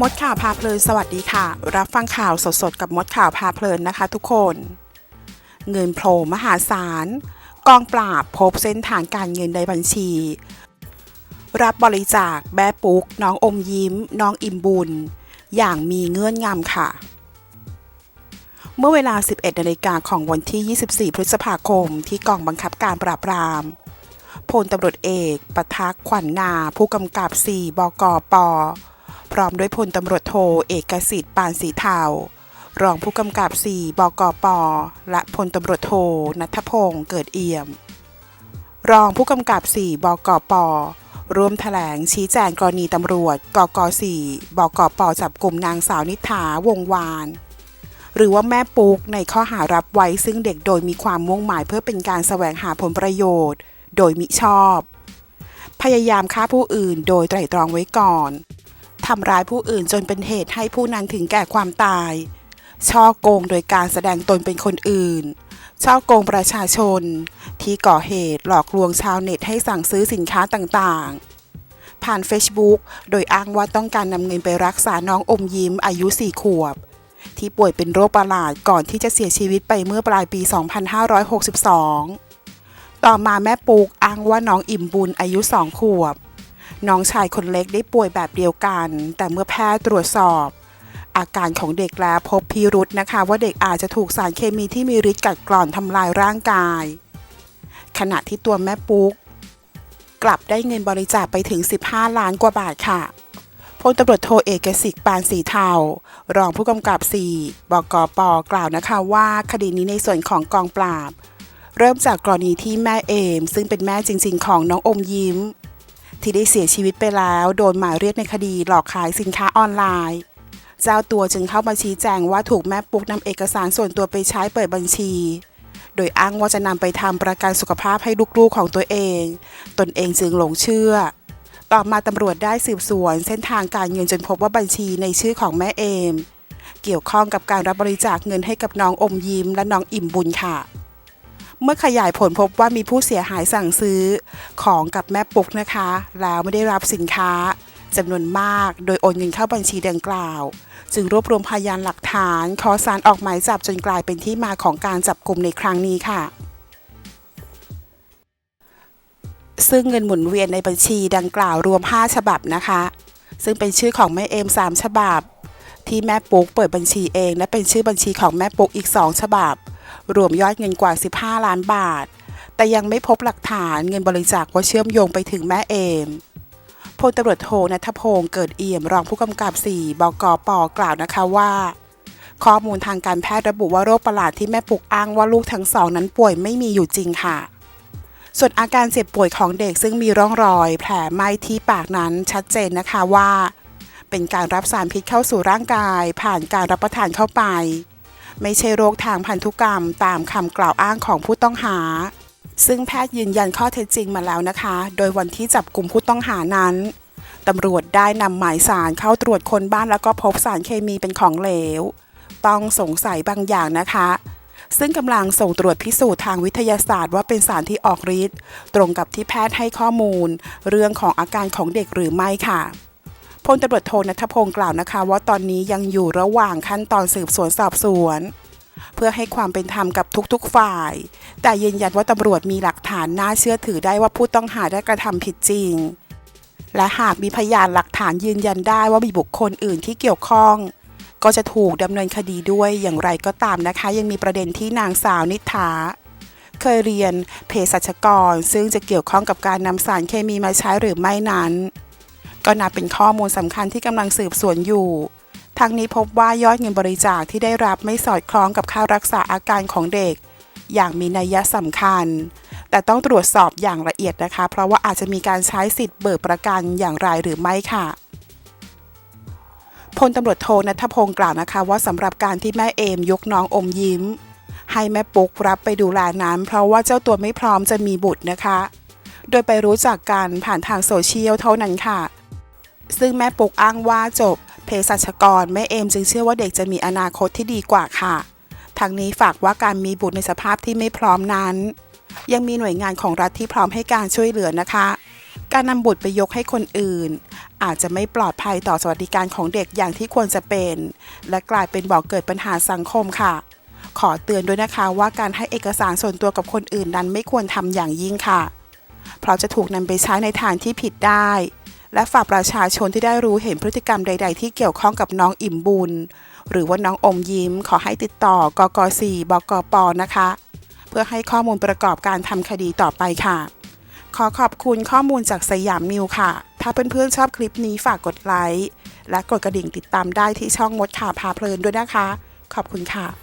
มดข่าวพาเพลินสวัสดีค่ะ รับฟังข่าวสดๆ กับมดข่าวพาเพลินนะคะทุกคน เงินโผล่มหาศาล กองปราบพบเส้นทางการเงินในบัญชี รับบริจาคแม่ปุ๊ก น้องอมยิ้ม น้องอิ่มบุญ อย่างมีเงื่อนงำค่ะ เมื่อเวลา 11นาฬิกาของวันที่ 24 พฤษภาคมที่กองบังคับการปราบปรามพลตำรวจเอก ประทักษ์ขวัญนาผู้กำกับ 4 บกป พร้อมด้วยพลตำรวจโทเอกสิทธิ์ปานสีเทารองผู้กำกับ 4 บกป และพลตำรวจโทนัทพงศ์เกิดเอี่ยม รองผู้กำกับ 4 บกป ร่วมแถลงชี้แจงกรณีตำรวจ กก 4 บกป จับกลุ่มนางสาวนิษฐาวงวาน หรือว่าแม่ปุ๊กในข้อหารับไว้ซึ่งเด็กโดยมีความมุ่งหมายเพื่อเป็นการแสวงหาผลประโยชน์ โดยมิชอบ พยายามฆ่าผู้อื่นโดยไตร่ตรองไว้ก่อนำร้ายผู้อื่นจนเป็นเหตุให้ผู้นั้นถึงแก่ความตาย ช่อโกงโดยการแสดงตนเป็นคนอื่น ช่อโกงประชาชน ที่ก่อเหตุหลอกลวงชาวเน็ตให้สั่งซื้อสินค้าต่างๆ ผ่าน Facebook โดยอ้างว่าต้องการนำเงินไปรักษาน้องอมยิ้มอายุ 4 ขวบ ที่ป่วยเป็นโรคประหลาดก่อนที่จะเสียชีวิตไปเมื่อปลายปี 2562 ต่อมาแม่ปุกอ้างว่าน้องอิ่มบุญอายุ 2 ขวบ น้องชายคนเล็กได้ป่วยแบบเดียวกัน แต่เมื่อแพทย์ตรวจสอบ อาการของเด็กแล้วพบพิรุษนะคะ ว่าเด็กอาจจะถูกสารเคมีที่มีฤทธิ์กัดกร่อนทำลายร่างกาย ขณะที่ตัวแม่ปุ๊ก กลับได้เงินบริจาคไปถึง 15 ล้านกว่าบาทค่ะพลตำรวจโทเอกสิทธิ์ปานสีเทา รองผู้กำกับ 4บกปกล่าวนะคะว่าคดีนี้ในส่วนของกองปราบ เริ่มจากกรณีที่แม่เอม ซึ่งเป็นแม่จริง ๆ ของน้องอมยิ้ม ที่ได้เสียชีวิตไปแล้วโดนหมายเรียกในคดีหลอกขายสินค้าออนไลน์ เจ้าตัวจึงเข้ามาชี้แจงว่าถูกแม่ปุ๊กนำเอกสารส่วนตัวไปใช้เปิดบัญชี โดยอ้างว่าจะนำไปทำประกันสุขภาพให้ลูกๆของตัวเอง ตนเองจึงหลงเชื่อ ต่อมาตำรวจได้สืบสวนเส้นทางการเงินจนพบว่าบัญชีในชื่อของแม่เอม เกี่ยวข้องกับการรับบริจาคเงินให้กับน้องอมยิ้มและน้องอิ่มบุญค่ะ เมื่อขยายผลพบว่ามีผู้เสียหายสั่งซื้อ ของกับแม่ปุ๊กนะคะ แล้วไม่ได้รับสินค้าจำนวนมาก โดยโอนเงินเข้าบัญชีดังกล่าว จึงรวบรวมพยานหลักฐานขอสารออกหมายจับจนกลายเป็นที่มาของการจับกลุ่มในครั้งนี้ค่ะ ซึ่งเงินหมุนเวียนในบัญชีดังกล่าวรวม 5 ฉบับนะคะ ซึ่งเป็นชื่อของแม่เอม 3 ฉบับ ที่แม่ปุ๊กเปิดบัญชีเอง และเป็นชื่อบัญชีของแม่ปุ๊กอีก 2 ฉบับ รวมยอดเงินกว่า 15 ล้านบาท แต่ยังไม่พบหลักฐานเงินบริจาคว่าเชื่อมโยงไปถึงแม่เอมพลตำรวจโทนัทพงศ์เกิดเอี่ยมรองผู้กำกับ 4 บกปกล่าวนะคะว่า ข้อมูลทางการแพทย์ระบุว่าโรคประหลาดที่แม่ปุกอ้างว่าลูกทั้งสองนั้นป่วยไม่มีอยู่จริงค่ะ ส่วนอาการเจ็บป่วยของเด็กซึ่งมีร่องรอย แผลไหม้ที่ปากนั้นชัดเจนนะคะว่า เป็นการรับสารพิษเข้าสู่ร่างกาย ผ่านการรับประทานเข้าไป ไม่ใช่โรคทางพันธุกรรม ตามคำกล่าวอ้างของผู้ต้องหา ซึ่งแพทย์ยืนยันข้อเท็จจริงมาแล้วนะคะ โดยวันที่จับกลุ่มผู้ต้องหานั้นตำรวจได้นำหมายสารเข้าตรวจคนบ้านแล้วก็พบสารเคมีเป็นของเหลว ต้องสงสัยบางอย่างนะคะ ซึ่งกำลังส่งตรวจพิสูจน์ทางวิทยาศาสตร์ว่าเป็นสารที่ออกฤทธิ์ตรงกับที่แพทย์ให้ข้อมูล เรื่องของอาการของเด็กหรือไม่ค่ะ พลตำรวจโทนัทพงศ์กล่าวนะคะ ว่าตอนนี้ยังอยู่ระหว่างขั้นตอนสืบสวนสอบสวน เพื่อให้ความเป็นธรรมกับทุกๆฝ่าย แต่ยืนยันว่าตำรวจมีหลักฐานน่าเชื่อถือได้ว่าผู้ต้องหาได้กระทำผิดจริง และหากมีพยานหลักฐานยืนยันได้ว่ามีบุคคลอื่นที่เกี่ยวข้องก็จะถูกดำเนินคดีด้วยอย่างไรก็ตามนะคะ ยังมีประเด็นที่นางสาวนิษฐาเคยเรียนเภสัชกร ซึ่งจะเกี่ยวข้องกับการนำสารเคมีมาใช้หรือไม่นั้น ก็นับเป็นข้อมูลสำคัญที่กำลังสืบสวนอยู่ทั้งนี้พบว่ายอดเงินบริจาคที่ได้รับไม่สอดคล้องกับค่ารักษาอาการของเด็ก อย่างมีนัยสำคัญ แต่ต้องตรวจสอบอย่างละเอียดนะคะ เพราะว่าอาจจะมีการใช้สิทธิ์เบิกประกันอย่างไรหรือไม่ค่ะพลตำรวจโทนัทพงศ์กล่าวนะคะ ว่าสำหรับการที่แม่เอมยกน้องอมยิ้ม ให้แม่ปุ๊กรับไปดูแลนั้น เพราะว่าเจ้าตัวไม่พร้อมจะมีบุตรนะคะ โดยไปรู้จักกันผ่านทางโซเชียลเท่านั้นค่ะ ซึ่งแม่ปุ๊กอ้างว่าจบเภสัชกรแม่เอมจึงเชื่อว่าเด็กจะมีอนาคตที่ดีกว่าค่ะทางนี้ฝากว่าการมีบุตรในสภาพที่ไม่พร้อมนั้น ยังมีหน่วยงานของรัฐที่พร้อมให้การช่วยเหลือนะคะ การนำบุตรไปยกให้คนอื่น อาจจะไม่ปลอดภัยต่อสวัสดิการของเด็กอย่างที่ควรจะเป็น และกลายเป็นบ่อกเกิดปัญหาสังคมค่ะ ขอเตือนด้วยนะคะว่าการให้เอกสารส่วนตัวกับคนอื่นนั้นไม่ควรทำอย่างยิ่งค่ะ เพราะจะถูกนำไปใช้ในทางที่ผิดได้ และฝากประชาชนที่ได้รู้เห็นพฤติกรรมใด ๆ ที่เกี่ยวข้องกับน้องอิ่มบุญ หรือว่าน้องอมยิ้ม ขอให้ติดต่อกก4บกปนะคะ เพื่อให้ข้อมูลประกอบการทำคดีต่อไปค่ะ ขอขอบคุณข้อมูลจากสยามมิวค่ะ ถ้าเพื่อนๆชอบคลิปนี้ฝากกดไลค์และกดกระดิ่งติดตามได้ที่ช่องมดข่าวพาเพลินด้วยนะคะ ขอบคุณค่ะ